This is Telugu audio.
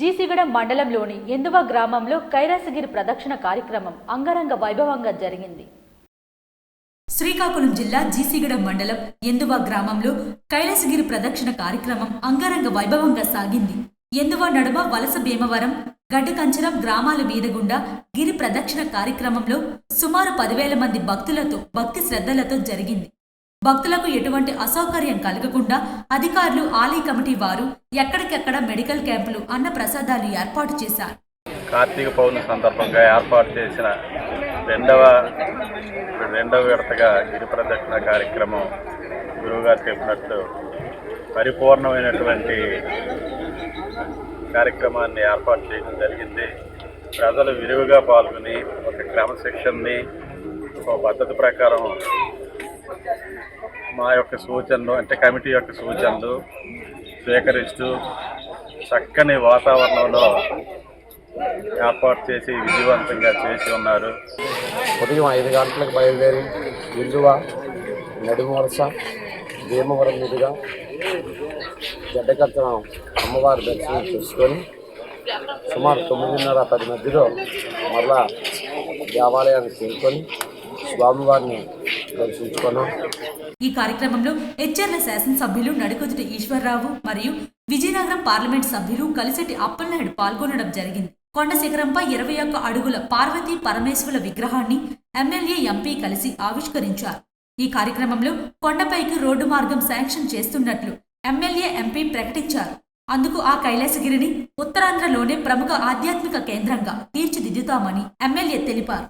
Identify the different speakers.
Speaker 1: జీసిగడ మండలంలోని ఎందువ గ్రామంలో కైలాసగిరి ప్రదక్షిణ కార్యక్రమం అంగరంగ వైభవంగా జరిగింది.
Speaker 2: శ్రీకాకుళం జిల్లా జీసిగడ మండలం ఎందువ గ్రామంలో కైలాసగిరి ప్రదక్షిణ కార్యక్రమం అంగరంగ వైభవంగా సాగింది. ఎందువ నడుమ వలస భీమవరం గడ్డకంచరం గ్రామాల మీద గుండా గిరి ప్రదక్షిణ కార్యక్రమంలో సుమారు పదివేల మంది భక్తులతో భక్తి శ్రద్ధలతో జరిగింది. భక్తులకు ఎటువంటి అసౌకర్యం కలగకుండా అధికారులు ఆలయ కమిటీ వారు ఎక్కడికెక్కడ మెడికల్ క్యాంపులు అన్న ప్రసాదాలు ఏర్పాటు చేశారు.
Speaker 3: కార్తీక పౌర్ణమి సందర్భంగా ఏర్పాటు చేసిన రెండవ రెండవ విడతగా గిరి ప్రదక్షిణ కార్యక్రమం గురువుగారు చెప్పినట్లు పరిపూర్ణమైనటువంటి కార్యక్రమాన్ని ఏర్పాటు చేయడం జరిగింది. ప్రజలు విరివిగా పాల్గొని ఒక క్రమశిక్షణని ఒక పద్ధతి ప్రకారం మా యొక్క సూచనలు అంటే కమిటీ యొక్క సూచనలు స్వీకరిస్తూ చక్కని వాతావరణంలో ఏర్పాటు చేసి విజయవంతంగా చేసి ఉన్నారు.
Speaker 4: ఉదయం ఐదు గంటలకు బయలుదేరి విలువ నడుము భీమవరం మీదుగా గడ్డకత్తనం అమ్మవారి దర్శనం చేసుకొని సుమారు తొమ్మిదిన్నర పది మధ్యలో మరలా దేవాలయానికి చేరుకొని స్వామివారిని దర్శించుకున్నాం
Speaker 2: ఈ కార్యక్రమంలో హెచ్ఆర్ల శాసనసభ్యులు నడుకుదుటి ఈశ్వరరావు మరియు విజయనగరం పార్లమెంట్ సభ్యులు కలిసెట్టి అప్పలనాయుడు పాల్గొనడం జరిగింది. కొండ శిఖరంపై ఇరవై ఒక్క అడుగుల పార్వతీ పరమేశ్వరుల విగ్రహాన్ని ఎమ్మెల్యే ఎంపీ కలిసి ఆవిష్కరించారు. ఈ కార్యక్రమంలో కొండపైకి రోడ్డు మార్గం శాంక్షన్ చేస్తున్నట్లు ఎమ్మెల్యే ఎంపీ ప్రకటించారు. అందుకు ఆ కైలాసగిరిని ఉత్తరాంధ్రలోనే ప్రముఖ ఆధ్యాత్మిక కేంద్రంగా తీర్చిదిద్దుతామని ఎమ్మెల్యే తెలిపారు.